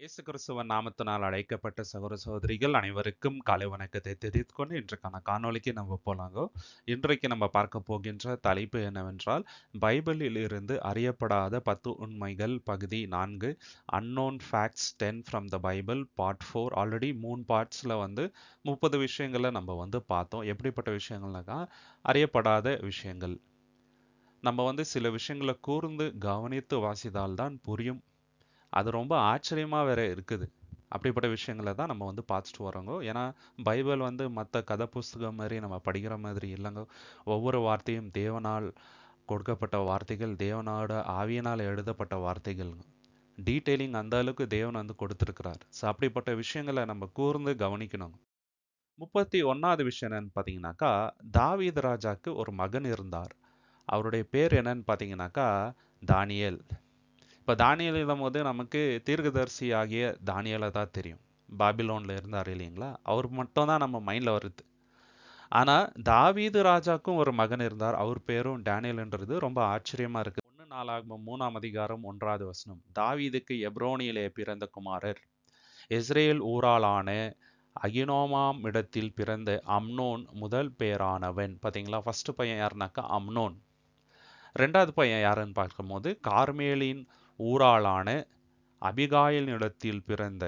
இயேசு கிறிஸ்துவன் நாமத்தினால் அழைக்கப்பட்ட சகோதர சகோதரிகள் அனைவருக்கும் காலை வணக்கத்தை தெரிவித்து கொண்டு இன்றைக்கான காணொளிக்கு நம்ம போலாங்க. இன்றைக்கு நம்ம பார்க்க போகின்ற தலைப்பு என்னவென்றால் பைபிளில் இருந்து அறியப்படாத பத்து உண்மைகள் பகுதி நான்கு unknown facts ten from the Bible part four already மூணு பார்ட்ஸில் வந்து முப்பது விஷயங்களை நம்ம வந்து பார்த்தோம். எப்படிப்பட்ட விஷயங்கள்னாக்கா அறியப்படாத விஷயங்கள். நம்ம வந்து சில விஷயங்களை கூர்ந்து கவனித்து வாசித்தால்தான் புரியும். அது ரொம்ப ஆச்சரியமாக வேற இருக்குது. அப்படிப்பட்ட விஷயங்களை தான் நம்ம வந்து பார்த்துட்டு வரோங்க ஏன்னா பைபிள் வந்து மற்ற கதை புஸ்தகம் மாதிரி நம்ம படிக்கிற மாதிரி இல்லைங்க. ஒவ்வொரு வார்த்தையும் தேவனால் கொடுக்கப்பட்ட வார்த்தைகள் தேவனோட ஆவியனால் எழுதப்பட்ட வார்த்தைகள். டீட்டெயிலிங் அந்த அளவுக்கு தேவன் வந்து கொடுத்துருக்கிறார். ஸோ அப்படிப்பட்ட விஷயங்களை நம்ம கூர்ந்து கவனிக்கணும். முப்பத்தி ஒன்றாவது விஷயம் என்னன்னு பார்த்தீங்கன்னாக்கா தாவீது ராஜாக்கு ஒரு மகன் இருந்தார். அவருடைய பேர் என்னன்னு பார்த்தீங்கன்னாக்கா தானியேல். இப்போ தானியல் எழுதும் போது நமக்கு தீர்க்கதரிசி ஆகிய தானியலை தான் தெரியும். பாபிலோனில் இருந்தார் இல்லைங்களா? அவர் மட்டும் தான் நம்ம மைண்டில் வருது. ஆனால் தாவீது ராஜாக்கும் ஒரு மகன் இருந்தார். அவர் பேரும் டேனியல்ன்றது ரொம்ப ஆச்சரியமாக இருக்குது ஒன்று நாலாகும் மூணாம் அதிகாரம் ஒன்றாவது வசனம். தாவீதுக்கு எப்ரோனியிலே பிறந்த குமாரர். இஸ்ரேல் ஊராளான அகினோமாம் இடத்தில் பிறந்த அம்னோன் முதல் பேரானவன். பார்த்தீங்களா ஃபர்ஸ்ட் பையன் யாருனாக்கா அம்னோன். ரெண்டாவது பையன் யாருன்னு பார்க்கும்போது கார்மேலின் ஊராளான அபிகாயில் பிறந்த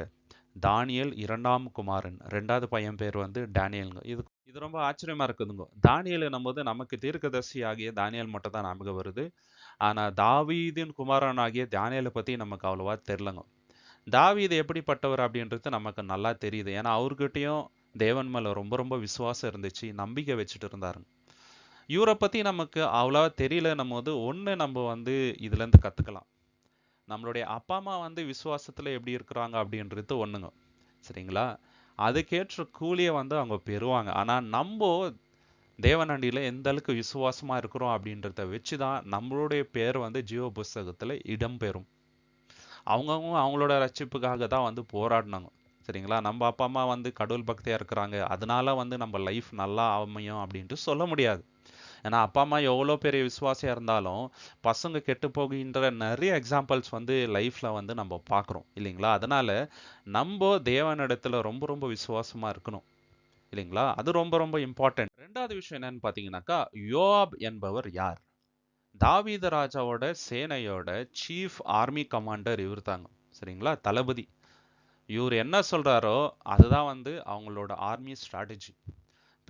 தானியல் இரண்டாம் குமாரன். ரெண்டாவது பையன் பேர் வந்து டேனியல்ங்க. இது இது ரொம்ப ஆச்சரியமாக இருக்குதுங்க. தானியல் என்னும்போது நமக்கு தீர்க்கதர்சி ஆகிய தானியல் மட்டும் தான் நமக்கு வருது. ஆனால் தாவீதின் குமாரன் ஆகிய தானியலை பற்றி நமக்கு அவ்வளோவா தெரிலங்க தாவீது எப்படிப்பட்டவர் அப்படின்றது நமக்கு நல்லா தெரியுது. ஏன்னா அவர்கிட்டையும் தேவன் மேலே ரொம்ப ரொம்ப விசுவாசம் இருந்துச்சு நம்பிக்கை வச்சுட்டு இருந்தாருங்க. இவரை பற்றி நமக்கு அவ்வளவா தெரியலன்னும் போது ஒன்று நம்ம வந்து இதுலேருந்து கற்றுக்கலாம் நம்மளுடைய அப்பா அம்மா வந்து விசுவாசத்தில் எப்படி இருக்கிறாங்க அப்படின்றது ஒன்றுங்க சரிங்களா? அதுக்கேற்ற கூலியை வந்து அவங்க பெறுவாங்க. ஆனால் நம்ம தேவனண்டியில எந்த அளவுக்கு விசுவாசமாக இருக்கிறோம் அப்படின்றத வச்சு தான் நம்மளுடைய பேர் வந்து ஜீவ புஸ்தகத்தில் இடம்பெறும் அவங்கவுங்க அவங்களோட ரட்சிப்புக்காக தான் வந்து போராடினாங்க. சரிங்களா? நம்ம அப்பா அம்மா வந்து கடவுள் பக்தியாக இருக்கிறாங்க. அதனால வந்து நம்ம லைஃப் நல்லா அமையும் அப்படின்ட்டு சொல்ல முடியாது. ஏன்னா அப்பா அம்மா எவ்வளோ பெரிய விசுவாசியாக இருந்தாலும் பசங்க கெட்டு போகின்ற நிறைய எக்ஸாம்பிள்ஸ் வந்து லைஃப்பில் வந்து நம்ம பார்க்குறோம். இல்லைங்களா? அதனால் நம்ம தேவனிடத்தில் ரொம்ப ரொம்ப விசுவாசமாக இருக்கணும். இல்லைங்களா? அது ரொம்ப ரொம்ப இம்பார்ட்டன்ட் ரெண்டாவது விஷயம் என்னன்னு பார்த்தீங்கன்னாக்கா யோஆப் என்பவர் யார்? தாவீத ராஜாவோட சேனையோட சீஃப் ஆர்மி கமாண்டர் இவர் தாங்க. சரிங்களா? தளபதி. இவர் என்ன சொல்கிறாரோ அதுதான் வந்து அவங்களோட ஆர்மி ஸ்ட்ராட்டஜி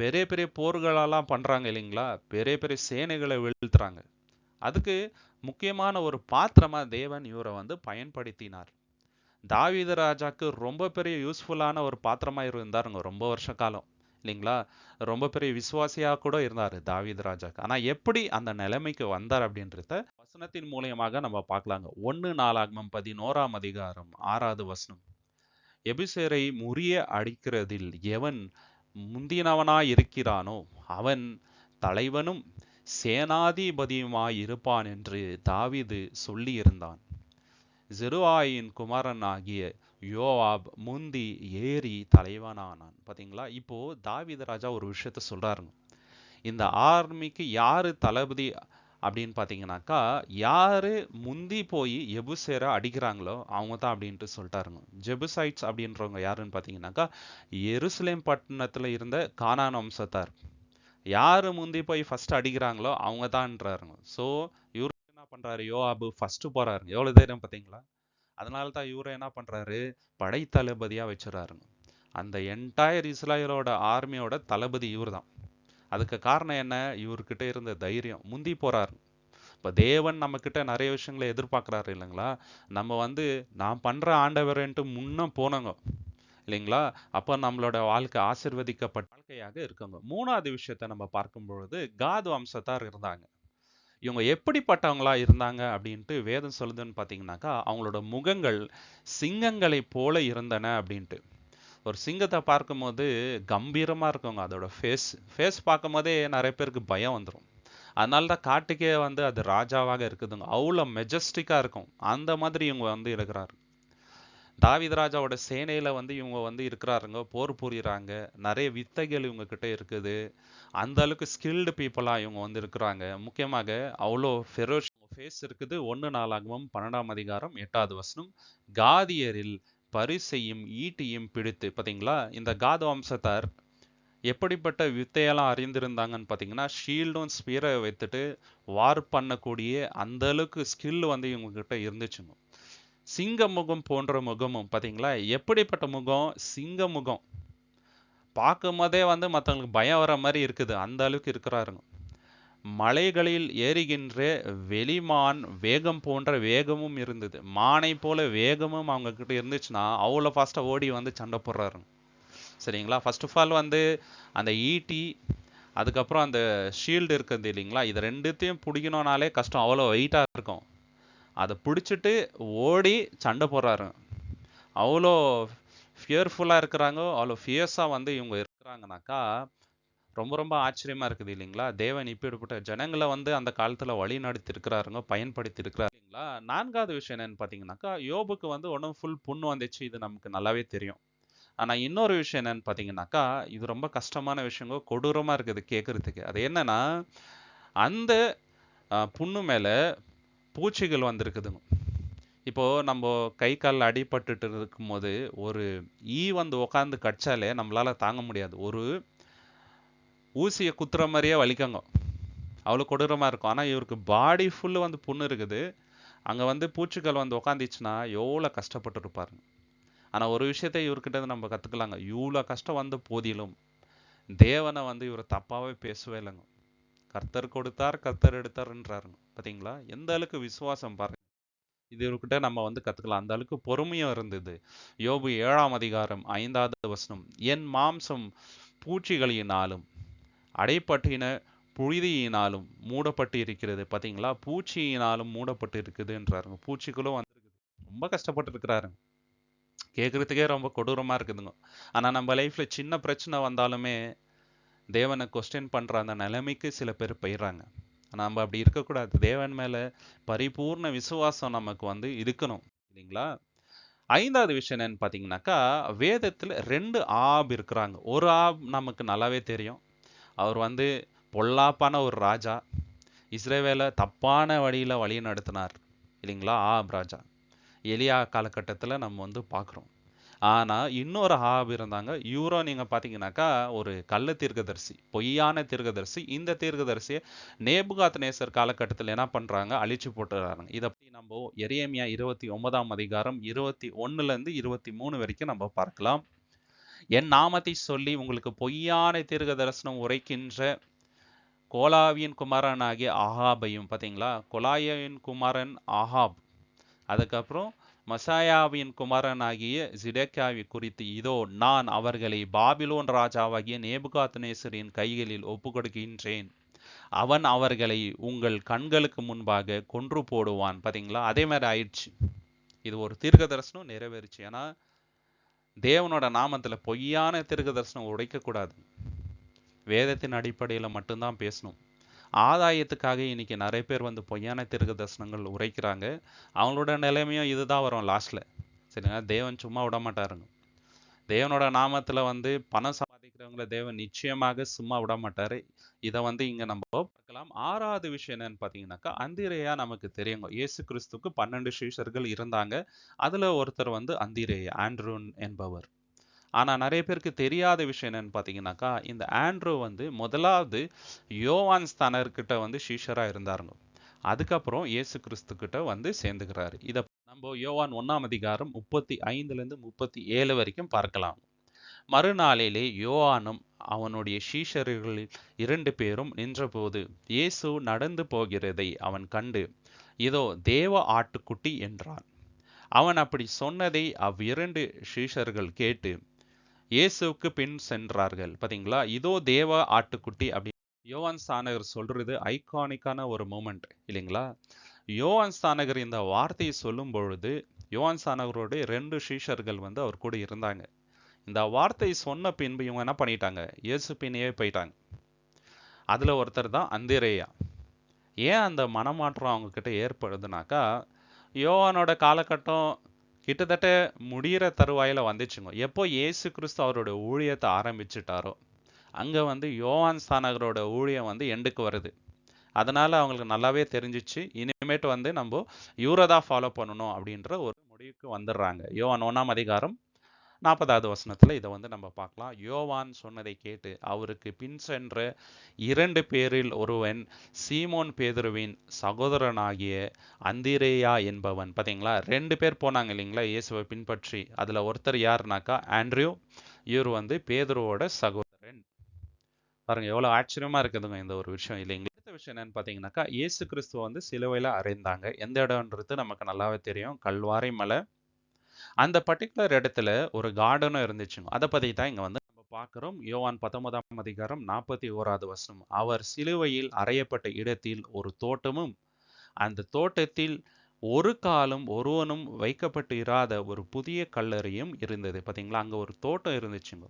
பெரிய பெரிய போர்களெல்லாம் பண்றாங்க இல்லைங்களா? பெரிய பெரிய சேனைகளை வீழ்த்துறாங்க. அதுக்கு முக்கியமான ஒரு பாத்திரமா தேவன் இவரை வந்து பயன்படுத்தினார். தாவீத ராஜாக்கு ரொம்ப பெரிய யூஸ்ஃபுல்லான ஒரு பாத்திரமா இருந்தாருங்க ரொம்ப வருஷ காலம் இல்லைங்களா? ரொம்ப பெரிய விசுவாசியா கூட இருந்தாரு தாவீத ராஜாக்கு. ஆனா எப்படி அந்த நிலைமைக்கு வந்தார் அப்படின்றத வசனத்தின் மூலியமாக நம்ம பார்க்கலாங்க. ஒன்னு நாலாகமம் பதினோராம் அதிகாரம் ஆறாவது வசனம். எபிசேரை முறிய அடிக்கிறதில் எவன் முந்தினவனாயிருக்கிறானோ? அவன் தலைவனும் சேனாதிபதியுமாயிருப்பான் என்று தாவிது சொல்லியிருந்தான். ஜெருவாயின் குமாரன் ஆகிய யோவாப் முந்தி ஏறி தலைவனானான். பார்த்தீங்களா இப்போ தாவித ராஜா ஒரு விஷயத்த சொல்றாருங்க. இந்த ஆர்மிக்கு யாரு தளபதி அப்படின்னு பார்த்தீங்கன்னாக்கா யார் முந்தி போய் எபுசேரை அடிக்கிறாங்களோ அவங்க தான் அப்படின்ட்டு சொல்லிட்டாருங்க. ஜெபுசைட்ஸ் அப்படின்றவங்க யாருன்னு பார்த்தீங்கன்னாக்கா எருசலேம் பட்டணத்தில் இருந்த கானான் வம்சத்தார். யார் முந்தி போய் ஃபஸ்ட்டு அடிக்கிறாங்களோ அவங்க தான்ன்றாருங்க ஸோ இவர் என்ன பண்றாரு? யோஆபு ஃபஸ்ட்டு போகிறாருங்க எவ்வளோ தைரியம் பார்த்தீங்களா? அதனால தான் இவரை என்ன பண்ணுறாரு படை தளபதியா வச்சுறாருங்க. அந்த என்டையர் இஸ்ராயலோட ஆர்மியோட தளபதி இவர் தான் அதுக்கு காரணம் என்ன? இவர்கிட்ட இருந்த தைரியம். முந்தி போறாரு. இப்போ தேவன் நம்மக்கிட்ட நிறைய விஷயங்களை எதிர்பார்க்குறாரு இல்லைங்களா? நம்ம வந்து நான் பண்ணுற ஆண்டவரன்ட்டு முன்னே போனோங்க. இல்லைங்களா? அப்போ நம்மளோட வாழ்க்கை ஆசிர்வதிக்கப்பட்ட வாழ்க்கையாக இருக்குங்க. மூணாவது விஷயத்த நம்ம பார்க்கும் பொழுது காது வம்சத்தார் இருந்தாங்க. இவங்க எப்படிப்பட்டவங்களா இருந்தாங்க அப்படின்ட்டு வேதம் சொல்லுதுன்னு பார்த்தீங்கன்னாக்கா அவங்களோட முகங்கள் சிங்கங்களை போல இருந்தன அப்படின்ட்டு. ஒரு சிங்கத்தை பார்க்கும்போது கம்பீரமா இருக்குங்க அதோட ஃபேஸ் ஃபேஸ் பார்க்கும் போதே நிறைய பேருக்கு பயம் வந்துடும் அதனால தான் காட்டுக்கே வந்து அது ராஜாவாக இருக்குதுங்க. அவ்வளோ மெஜஸ்டிக்காக இருக்கும். அந்த மாதிரி இவங்க வந்து இருக்கிறாரு. தாவித ராஜாவோட சேனையில வந்து இவங்க வந்து இருக்கிறாருங்க. போர் புரியுறாங்க. நிறைய வித்தைகள் இவங்க கிட்ட இருக்குது. அந்த அளவுக்கு ஸ்கில்டு பீப்புளா இவங்க வந்து இருக்கிறாங்க. முக்கியமாக அவ்வளோ ஃபெரோஷ் ஃபேஸ் இருக்குது. ஒன்று நாலாகவும் பன்னெண்டாம் அதிகாரம் எட்டாவது வசனம். காதியரில் பரிசையும் ஈட்டியும் பிடித்து பார்த்தீங்களா? இந்த காத வம்சத்தார் எப்படிப்பட்ட வித்தையெல்லாம் அறிந்திருந்தாங்கன்னு பார்த்தீங்கன்னா ஷீல்டும் ஸ்பீரை வைத்துட்டு வார் பண்ணக்கூடிய அந்த அளவுக்கு ஸ்கில் வந்து இவங்ககிட்ட இருந்துச்சுங்க. சிங்க முகம் போன்ற முகமும் பார்த்தீங்களா? எப்படிப்பட்ட முகம்? சிங்க முகம். பார்க்கும் போதே வந்து மற்றவங்களுக்கு பயம் வர மாதிரி இருக்குது. அந்த அளவுக்கு இருக்கிறாருங்க. மலைகளில் ஏறுகின்ற வெளிமான் வேகம் போன்ற வேகமும் இருந்தது. மானை போல வேகமும் அவங்க கிட்ட இருந்துச்சுன்னா அவ்வளோ ஃபாஸ்ட்டாக ஓடி வந்து சண்டை போடுறாருங்க சரிங்களா? ஃபர்ஸ்ட் ஆஃப் ஆல் வந்து அந்த ஈட்டி அதுக்கப்புறம் அந்த ஷீல்டு இருக்குது இல்லைங்களா? இது ரெண்டுத்தையும் பிடிக்கணும்னாலே கஷ்டம். அவ்வளோ வெயிட்டாக இருக்கும். அதை பிடிச்சிட்டு ஓடி சண்டை போடுறாரு. அவ்வளோ ஃபியர்ஃபுல்லாக இருக்கிறாங்க. அவ்வளோ ஃபியர்ஸாக வந்து இவங்க இருக்கிறாங்கனாக்கா ரொம்ப ரொம்ப ஆச்சரியமா இருக்குது இல்லைங்களா? தேவன் இப்படிப்பட்ட ஜனங்களை வந்து அந்த காலத்துல வழி நடத்தி இருக்கிறாருங்க பயன்படுத்தி இருக்கிறாரு இல்லைங்களா? நான்காவது விஷயம் என்னன்னு பார்த்தீங்கன்னாக்கா யோபுக்கு வந்து உடம்பு ஃபுல் புண்ணு வந்துச்சு. இது நமக்கு நல்லாவே தெரியும். ஆனா இன்னொரு விஷயம் என்னன்னு பாத்தீங்கன்னாக்கா இது ரொம்ப கஷ்டமான விஷயங்க கொடூரமா இருக்குது கேட்கறதுக்கு. அது என்னன்னா அந்த புண்ணு மேல பூச்சிகள் வந்திருக்குதுங்க. இப்போ நம்ம கை கால் அடிபட்டுட்டு இருக்கும்போது ஒரு ஈ வந்து உக்காந்து கடிச்சாலே நம்மளால தாங்க முடியாது. ஒரு ஊசியை குத்துற மாதிரியே வலிக்கங்க. அவ்வளோ கொடூரமாக இருக்கும். ஆனால் இவருக்கு பாடி ஃபுல்லு வந்து புண்ணு இருக்குது. அங்கே வந்து பூச்சிகள் வந்து உக்காந்துச்சுன்னா எவ்வளோ கஷ்டப்பட்டு இருப்பாருங்க ஆனால் ஒரு விஷயத்தை இவர்கிட்ட நம்ம கற்றுக்கலாங்க இவ்வளோ கஷ்டம் வந்து போதிலும் தேவனை வந்து இவர் தப்பாகவே பேசவே இல்லைங்க. கர்த்தர் கொடுத்தார் கர்த்தர் எடுத்தாருன்றாருங்க. பார்த்தீங்களா எந்த அளவுக்கு விசுவாசம் பாருங்க. இது இவர்கிட்ட நம்ம வந்து கற்றுக்கலாம் அந்த அளவுக்கு பொறுமையும் இருந்தது. யோபு ஏழாம் அதிகாரம் ஐந்தாவது வசனம். என் மாம்சம் பூச்சிகளினாலும் அடைப்பட்டின புழுதியினாலும் மூடப்பட்டு இருக்கிறது பார்த்தீங்களா? பூச்சியினாலும் மூடப்பட்டு இருக்குதுன்றாருங்க பூச்சிகளும் வந்திருக்குது. ரொம்ப கஷ்டப்பட்டு இருக்கிறாருங்க கேட்கறதுக்கே ரொம்ப கொடூரமாக இருக்குதுங்க. ஆனால் நம்ம லைஃப்பில் சின்ன பிரச்சனை வந்தாலுமே தேவனை கொஸ்டின் பண்ணுற அந்த நிலைமைக்கு சில பேர் போயிடுறாங்க. நம்ம அப்படி இருக்கக்கூடாது. தேவன் மேலே பரிபூர்ண விசுவாசம் நமக்கு வந்து இருக்கணும். இல்லைங்களா? ஐந்தாவது விஷயம் என்னன்னு பார்த்தீங்கன்னாக்கா வேதத்தில் ரெண்டு ஆப் இருக்கிறாங்க. ஒரு ஆப் நமக்கு நல்லாவே தெரியும். அவர் வந்து பொல்லாப்பான ஒரு ராஜா. இஸ்ரேவேலை தப்பான வழியில் வழி நடத்தினார். இல்லைங்களா? ஆப் ராஜா. எலியா காலகட்டத்தில் நம்ம வந்து பார்க்குறோம் ஆனால் இன்னொரு ஆப் இருந்தாங்க. இவரோ நீங்கள் பார்த்தீங்கனாக்கா ஒரு கள்ள தீர்க்கதரிசி பொய்யான தீர்க்கதரிசி. இந்த தீர்க்கதரிசியை நேபுகாத் நேசர் காலகட்டத்தில் என்ன பண்ணுறாங்க அழிச்சு போட்டுறாங்க. இதை பற்றி நம்ம எரியமியா இருபத்தி ஒன்பதாம் அதிகாரம் இருபத்தி ஒன்றுலேருந்து இருபத்தி மூணு வரைக்கும் நம்ம பார்க்கலாம். என் நாமத்தை சொல்லி உங்களுக்கு பொய்யான தீர்க்க தரிசனம் உரைக்கின்ற கோலாவியின் குமாரனாகிய ஆகாபையும் பாத்தீங்களா? கொலாயின் குமாரன் ஆகாப். அதுக்கப்புறம் மசாயாவின் குமாரனாகிய ஜிடேக்காவை குறித்து இதோ நான் அவர்களை பாபிலோன் ராஜாவாகிய நேபுகாத்நேசரின் கைகளில் ஒப்புக்கொடுக்கின்றேன். அவன் அவர்களை உங்கள் கண்களுக்கு முன்பாக கொன்று போடுவான் பாத்தீங்களா? அதே மாதிரி ஆயிடுச்சு. இது ஒரு தீர்க்க தரிசனம் நிறைவேறுச்சு. ஏன்னா தேவனோட நாமத்தில் பொய்யான தீர்க்க தரிசனம் உடைக்கக்கூடாது. வேதத்தின் அடிப்படையில மட்டும்தான் பேசணும். ஆதாயத்துக்காக இன்னைக்கு நிறைய பேர் வந்து பொய்யான திருக தரிசனங்கள் உரைக்கிறாங்க. அவங்களோட நிலைமையும் இதுதான் வரும் லாஸ்ட்ல சரிங்களா? தேவன் சும்மா விட மாட்டாருங்க தேவனோட நாமத்துல வந்து பணம் சம்பாதிக்கிறவங்கள தேவன் நிச்சயமாக சும்மா விட மாட்டாரு இதை வந்து இங்க நம்ம பார்க்கலாம். ஆறாவது விஷயம் என்னன்னு பாத்தீங்கன்னாக்கா அந்திரேயா நமக்கு தெரியுங்க. இயேசு கிறிஸ்துக்கு பன்னெண்டு சீஷர்கள் இருந்தாங்க. அதுல ஒருத்தர் வந்து அந்திரேயா ஆண்ட்ரூன் என்பவர். ஆனா நிறைய பேருக்கு தெரியாத விஷயம் என்னன்னு பாத்தீங்கன்னாக்கா இந்த ஆண்ட்ரூ வந்து முதலாவது யோவான் ஸ்தானர்கிட்ட வந்து சீஷரா இருந்தாருங்க. அதுக்கப்புறம் இயேசு கிறிஸ்து கிட்ட வந்து சேர்ந்துக்கிறாரு. இத நம்ம யோவான் ஒன்னாம் அதிகாரம் முப்பத்தி ஐந்துல இருந்து முப்பத்தி ஏழு வரைக்கும் பார்க்கலாம். மறுநாளிலே யோவானும் அவனுடைய சீஷர்களில் இரண்டு பேரும் நின்றபோது இயேசு நடந்து போகிறதை அவன் கண்டு இதோ தேவ ஆட்டுக்குட்டி என்றான். அவன் அப்படி சொன்னதை அவ்விரண்டு சீஷர்கள் கேட்டு இயேசுவுக்கு பின் சென்றார்கள். பாத்தீங்களா? இதோ தேவ ஆட்டுக்குட்டி அப்படி. யோவான் ஸ்தானகர் சொல்றது ஐகானிக்கான ஒரு மூமெண்ட் இல்லைங்களா? யோவான் ஸ்தானகர் இந்த வார்த்தையை சொல்லும் பொழுது யோவான் ஸ்தானகரோட ரெண்டு சீஷர்கள் வந்து அவர் கூட இருந்தாங்க. இந்த வார்த்தை சொன்ன பின்பு இவங்க என்ன பண்ணிட்டாங்க? இயேசு பின்னையே போயிட்டாங்க. அதுல ஒருத்தர் தான் அந்திரேயா. ஏன் அந்த மனமாற்றம் அவங்க கிட்ட ஏற்படுதுனாக்கா யோவானோட காலகட்டம் கிட்டத்தட்ட முடியிற தருவாயில வந்துச்சுங்க. எப்போ இயேசு கிறிஸ்து அவரோட ஊழியத்தை ஆரம்பிச்சுட்டாரோ அங்க வந்து யோவான் ஸ்தானகரோட ஊழியம் வந்து எண்டுக்கு வருது. அதனால அவங்களுக்கு நல்லாவே தெரிஞ்சிச்சு. இனிமேட்டு வந்து நம்ம யூரதா தான் ஃபாலோ பண்ணணும் அப்படின்ற ஒரு முடிவுக்கு வந்துடுறாங்க. யோவான் ஒன்றாம் அதிகாரம் நாற்பதாவது வசனத்தில் இதை வந்து நம்ம பார்க்கலாம். யோவான் சொன்னதை கேட்டு அவருக்கு பின் சென்ற இரண்டு பேரில் ஒருவன் சீமோன் பேதுருவின் சகோதரனாகிய அந்திரேயா என்பவன். பார்த்தீங்களா ரெண்டு பேர் போனாங்க இல்லைங்களா? இயேசுவை பின்பற்றி. அதில் ஒருத்தர் யாருனாக்கா? ஆண்ட்ரியூ இவர் வந்து பேதுருவோட சகோதரன். பாருங்க எவ்வளோ ஆச்சரியமா இருக்குதுங்க இந்த ஒரு விஷயம் இல்லைங்களா? அடுத்த விஷயம் என்னன்னு பார்த்தீங்கன்னாக்கா இயேசு கிறிஸ்துவ வந்து சிலுவையில் அறைந்தாங்க. எந்த இடம்ன்றது நமக்கு நல்லாவே தெரியும். கல்வாரி மலை அந்த பர்டிகுலர் இடத்துல ஒரு கார்டனும் இருந்துச்சுங்க. அதை பற்றி தான் இங்கே வந்து நம்ம பார்க்குறோம். யோவான் பத்தொன்பதாம் அதிகாரம் நாற்பத்தி ஓராவது வசனம். அவர் சிலுவையில் அறையப்பட்ட இடத்தில் ஒரு தோட்டமும் அந்த தோட்டத்தில் ஒரு காலும் ஒருவனும் வைக்கப்பட்டு இராத ஒரு புதிய கல்லறையும் இருந்தது. பார்த்தீங்களா அங்கே ஒரு தோட்டம் இருந்துச்சுங்க.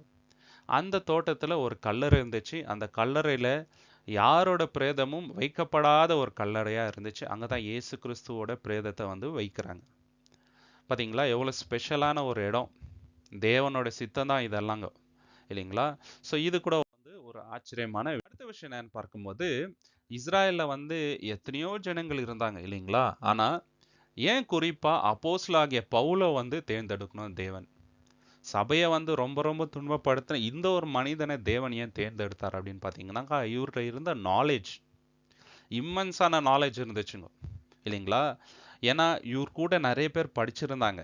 அந்த தோட்டத்தில் ஒரு கல்லறை இருந்துச்சு. அந்த கல்லறையில் யாரோட பிரேதமும் வைக்கப்படாத ஒரு கல்லறையாக இருந்துச்சு. அங்கே தான் இயேசு கிறிஸ்துவோட பிரேதத்தை வந்து வைக்கிறாங்க. பார்த்தீங்களா எவ்வளோ ஸ்பெஷலான ஒரு இடம். தேவனோட சித்தம் தான் இதெல்லாங்க. இல்லைங்களா? ஸோ இது கூட வந்து ஒரு ஆச்சரியமான அடுத்த விஷயம் என்னன்னு பார்க்கும்போது இஸ்ராயலில் வந்து எத்தனையோ ஜனங்கள் இருந்தாங்க இல்லைங்களா? ஆனால் ஏன் குறிப்பாக அப்போஸ்லாகிய பவுலை வந்து தேர்ந்தெடுக்கணும் தேவன்? சபையை வந்து ரொம்ப ரொம்ப துன்பப்படுத்தின இந்த ஒரு மனிதனை தேவன் ஏன் தேர்ந்தெடுத்தார் அப்படின்னு பார்த்தீங்கன்னாக்கா இவர்கிட்ட இருந்த நாலேஜ் இம்மன்ஸான நாலேஜ் இருந்துச்சுங்க. இல்லைங்களா? ஏன்னா இவர் கூட நிறைய பேர் படிச்சிருந்தாங்க.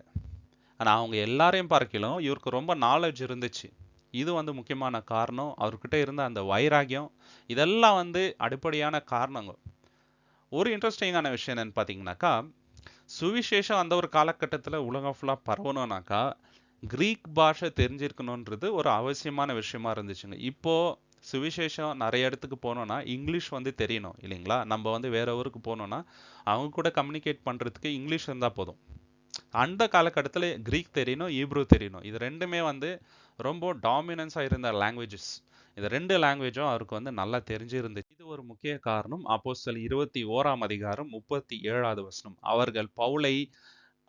ஆனால் அவங்க எல்லாரையும் பார்க்கலாம் இவருக்கு ரொம்ப நாலேஜ் இருந்துச்சு. இது வந்து முக்கியமான காரணம். அவர்கிட்ட இருந்த அந்த வைராகியம் இதெல்லாம் வந்து அடிப்படையான காரணங்கள். ஒரு இன்ட்ரெஸ்டிங்கான விஷயம் என்னன்னு பார்த்தீங்கன்னாக்கா சுவிசேஷம் அந்த ஒரு காலகட்டத்தில் உலகம் ஃபுல்லாக பரவணும்னாக்கா கிரீக் பாஷை தெரிஞ்சிருக்கணுன்றது ஒரு அவசியமான விஷயமா இருந்துச்சுங்க. இப்போது சுவிசேஷம் நிறைய இடத்துக்கு போனோம்னா இங்கிலீஷ் வந்து தெரியணும் இல்லைங்களா? நம்ம வந்து வேற ஊருக்கு போனோம்னா அவங்க கூட கம்யூனிகேட் பண்ணுறதுக்கு இங்கிலீஷ் இருந்தால் போதும். அந்த காலகட்டத்தில் கிரீக் தெரியணும் ஈப்ரூ தெரியணும். இது ரெண்டுமே வந்து ரொம்ப டாமினன்ஸாக இருந்த லாங்குவேஜஸ் இது ரெண்டு லாங்குவேஜும் அவருக்கு வந்து நல்லா தெரிஞ்சிருந்துச்சு. இது ஒரு முக்கிய காரணம். அப்போஸ்தலர் இருபத்தி ஓராம் அதிகாரம் முப்பத்தி ஏழாவது வசனம். அவர்கள் பவுலை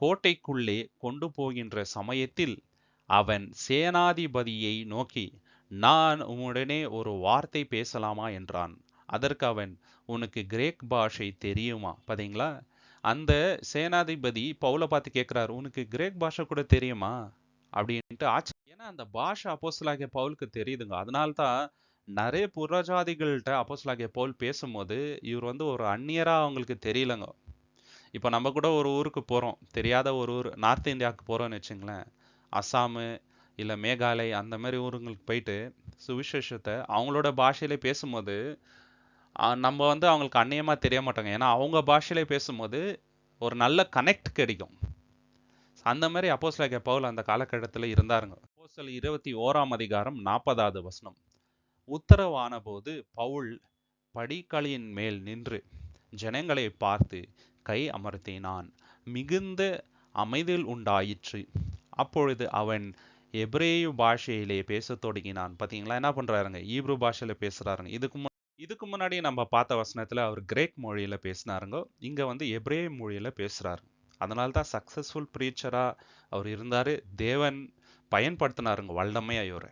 கோட்டைக்குள்ளே கொண்டு போகின்ற சமயத்தில் அவன் சேனாதிபதியை நோக்கி நான் உம்முடனே ஒரு வார்த்தை பேசலாமா என்றான். அதற்கு அவன் உனக்கு கிரேக் பாஷை தெரியுமா? பாத்தீங்களா? அந்த சேனாதிபதி பவுலை பார்த்து கேட்குறாரு உனக்கு கிரேக் பாஷை கூட தெரியுமா? அப்படின்ட்டு ஆச்சு ஏன்னா அந்த பாஷை அப்போஸ்லாகிய பவுலுக்கு தெரியுதுங்க. அதனால தான் நிறைய புறஜாதிகள்கிட்ட அப்போஸ்லாகிய பவுல் பேசும்போது இவர் வந்து ஒரு அந்நியராக அவங்களுக்கு தெரியலங்க. இப்போ நம்ம கூட ஒரு ஊருக்கு போகிறோம் தெரியாத ஒரு ஊர் நார்த் இந்தியாவுக்கு போகிறோம்னு வச்சுங்களேன். அஸ்ஸாமு இல்லை மேகாலய் அந்த மாதிரி ஊருங்களுக்கு போயிட்டு சுவிசேஷத்தை அவங்களோட பாஷையிலே பேசும்போது நம்ம வந்து அவங்களுக்கு அந்நியமாக தெரிய மாட்டாங்க ஏன்னா அவங்க பாஷையிலே பேசும்போது ஒரு நல்ல கனெக்ட் கிடைக்கும். அந்த மாதிரி அப்போஸ்தலர் பவுல் அந்த காலகட்டத்தில் இருந்தாருங்க. அப்போஸ்டல் இருபத்தி ஓராம் அதிகாரம் நாற்பதாவது வசனம். உத்தரவான போது பவுல் படிக்கலையின் மேல் நின்று ஜனங்களை பார்த்து கை அமர்த்தினான். மிகுந்த அமைதியில் உண்டாயிற்று. அப்பொழுது அவன் எப்ரேயு பாஷையிலே பேச தொடங்கினான். பார்த்தீங்களா என்ன பண்ணுறாருங்க ஈப்ரு பாஷையில பேசுறாருங்க. இதுக்கு இதுக்கு முன்னாடி நம்ம பார்த்த வசனத்தில் அவர் கிரேக் மொழியில பேசினாருங்க. இங்கே வந்து எப்ரே மொழியில பேசுகிறாரு அதனால தான் சக்ஸஸ்ஃபுல் ப்ரீச்சராக அவர் இருந்தாரு. தேவன் பயன்படுத்தினாருங்க வல்லமையாக இவர்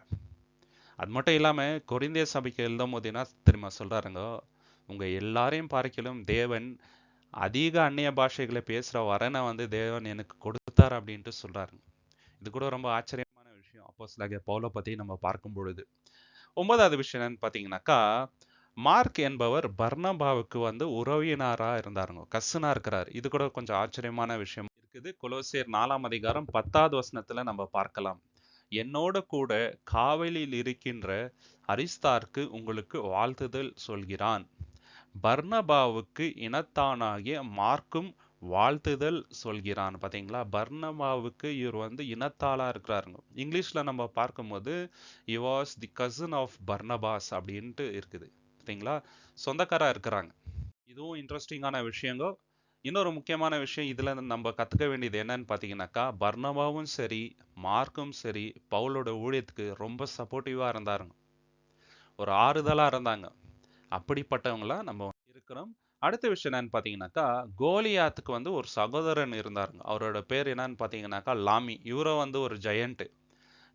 அது மட்டும் இல்லாமல் கொரிந்திய சபைக்கு எழுதும் போது திரும்ப தெரியுமா உங்கள் எல்லாரையும் பார்க்கலும் தேவன் அதிக அந்நிய பாஷைகளை பேசுகிற வரனை வந்து தேவன் எனக்கு கொடுத்தார் அப்படின்ட்டு சொல்றாருங்க. இது கூட ரொம்ப ஆச்சரியம் விஷயம். அப்போ பவுலை பற்றி நம்ம பார்க்கும் பொழுது. ஒன்பதாவது விஷயம் என்னன்னு பார்த்தீங்கன்னாக்கா மார்க் என்பவர் பர்னபாவுக்கு வந்து உறவினரா இருந்தாருங்க. கசுனா இருக்கிறார். இது கூட கொஞ்சம் ஆச்சரியமான விஷயம் இருக்குது. கொலோசியர் நாலாம் அதிகாரம் பத்தாவது வசனத்தில் நம்ம பார்க்கலாம். என்னோட கூட காவலில் இருக்கின்ற அரிஸ்தார்க்கு உங்களுக்கு வாழ்த்துதல் சொல்கிறான். பர்னபாவுக்கு இனத்தானாகிய மார்க்கும் வாழ்த்துதல் சொல்கிறான் பாத்தீங்களா பர்ணமாவுக்கு இவர் வந்து இனத்தாளா இருக்கிறாருங்க. இங்கிலீஷ்ல நம்ம பார்க்கும்போது he was the cousin of Barnabas அப்படின்ட்டு இருக்குது. பார்த்தீங்களா? சொந்தக்காரா இருக்கிறாங்க. இதுவும் இன்ட்ரெஸ்டிங்கான விஷயங்க. இன்னொரு முக்கியமான விஷயம் இதுல நம்ம கத்துக்க வேண்டியது என்னன்னு பார்த்தீங்கன்னாக்கா பர்ணபாவும் சரி மார்க்கும் சரி பவுலோட ஊழியத்துக்கு ரொம்ப சப்போர்ட்டிவா இருந்தாருங்க. ஒரு ஆறுதலா இருந்தாங்க. அப்படிப்பட்டவங்களா நம்ம இருக்கிறோம். அடுத்த விஷயம் என்னன்னு பார்த்தீங்கன்னாக்கா கோலியாத்துக்கு வந்து ஒரு சகோதரன் இருந்தாருங்க. அவரோட பேர் என்னன்னு பார்த்தீங்கன்னாக்கா லாமி. இவரை வந்து ஒரு ஜெயண்ட்டு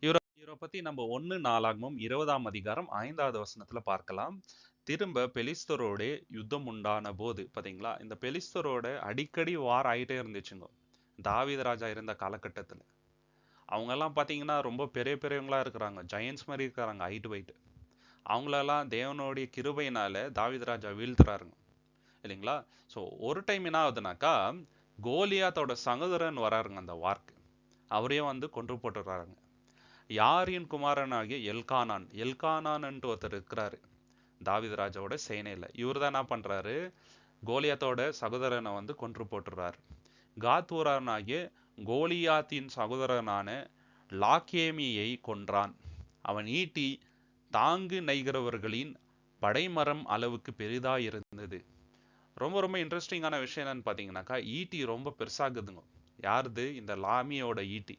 இவரை இவரை பற்றி நம்ம ஒன்று நாலாகமும் இருபதாம் அதிகாரம் ஐந்தாவது வசனத்தில் பார்க்கலாம். திரும்ப பெலிஸ்தரோட யுத்தம் உண்டான போது பார்த்தீங்களா இந்த பெலிஸ்தரோட அடிக்கடி வார் ஆயிட்டே இருந்துச்சுங்க. தாவித ராஜா இருந்த காலகட்டத்தில். அவங்கெல்லாம் பார்த்தீங்கன்னா ரொம்ப பெரிய பெரியவங்களா இருக்கிறாங்க. ஜெயன்ஸ் மாதிரி இருக்கிறாங்க ஹைட் வெயிட் அவங்களெல்லாம் தேவனுடைய கிருபையினால தாவித ராஜா வீழ்த்துறாருங்க. இல்லைங்களா? ஸோ ஒரு டைம் என்ன ஆகுதுனாக்கா கோலியாத்தோட சகோதரன் வராருங்க அந்த வார்க்கு அவரையும் வந்து கொன்று போட்டுறாருங்க. யாரின் குமாரனாகிய எல்கானான். எல்கானான்ட்டு ஒருத்தர் இருக்கிறாரு. தாவிதராஜாவோட சேனையில். இவர் தான் என்ன பண்ணுறாரு கோலியாத்தோட சகோதரனை வந்து கொன்று போட்டுறாரு. காத்தூரானாகிய கோலியாத்தின் சகோதரனான லாக்கேமியை கொன்றான். அவன் ஈட்டி தாங்கு நெய்கிறவர்களின் படைமரம் அளவுக்கு பெரிதா இருந்தது ரொம்ப ரொம்ப இன்ட்ரெஸ்டிங்கான விஷயம் என்னன்னு பார்த்தீங்கன்னாக்கா ஈட்டி ரொம்ப பெருசாகுதுங்க. யாருது? இந்த லாமியோட ஈட்டி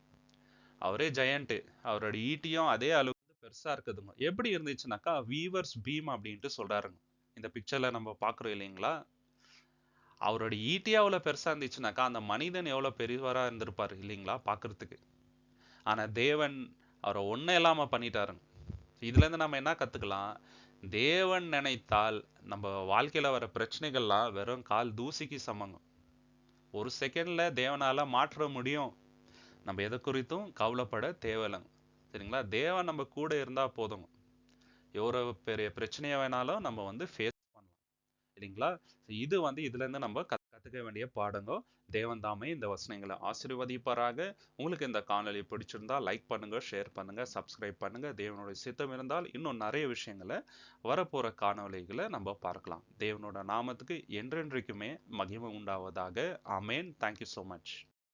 அவரே ஜெயண்ட்டு அவரோட e ஈட்டியும் அதே அளவுக்கு பெருசா இருக்குதுங்க. எப்படி இருந்துச்சுனாக்கா வீவர்ஸ் பீம் அப்படின்ட்டு சொல்றாருங்க. இந்த பிக்சர்ல நம்ம பார்க்குறோம் இல்லைங்களா? அவரோட ஈட்டி அவ்வளோ பெருசா இருந்துச்சுனாக்கா அந்த மனிதன் எவ்வளோ பெரியவராக இருந்திருப்பாரு இல்லைங்களா பார்க்குறதுக்கு ஆனா தேவன் அவரை ஒன்றும் இல்லாம பண்ணிட்டாருங்க. இதுல இருந்து நம்ம என்ன கத்துக்கலாம்? தேவன் நினைத்தால் நம்ம வாழ்க்கையில வர பிரச்சனைகள்லாம் வெறும் கால் தூசிக்கு சமங்க. ஒரு செகண்ட்ல தேவனால மாற்ற முடியும். நம்ம எதை குறித்தும் கவலைப்பட தேவையில்லைங்க. சரிங்களா? தேவன் நம்ம கூட இருந்தா போதும் எவ்வளோ பெரிய பிரச்சனையை வேணாலும் நம்ம வந்து ஃபேஸ் பண்ணலாம். சரிங்களா? இது வந்து இதுல இருந்து நம்ம கற்றுக்க வேண்டிய பாடங்க தேவன்தாமே இந்த வசனங்களை ஆசீர்வதிப்பாராக. உங்களுக்கு இந்த காணொளி பிடிச்சிருந்தா லைக் பண்ணுங்க ஷேர் பண்ணுங்க சப்ஸ்கிரைப் பண்ணுங்க. தேவனுடைய சித்தம் இருந்தால் இன்னும் நிறைய விஷயங்களை வரப்போற காணொளிகளை நம்ம பார்க்கலாம். தேவனோட நாமத்துக்கு என்றென்றைக்குமே மகிமை உண்டாவதாக. அமேன் தேங்க்யூ ஸோ மச்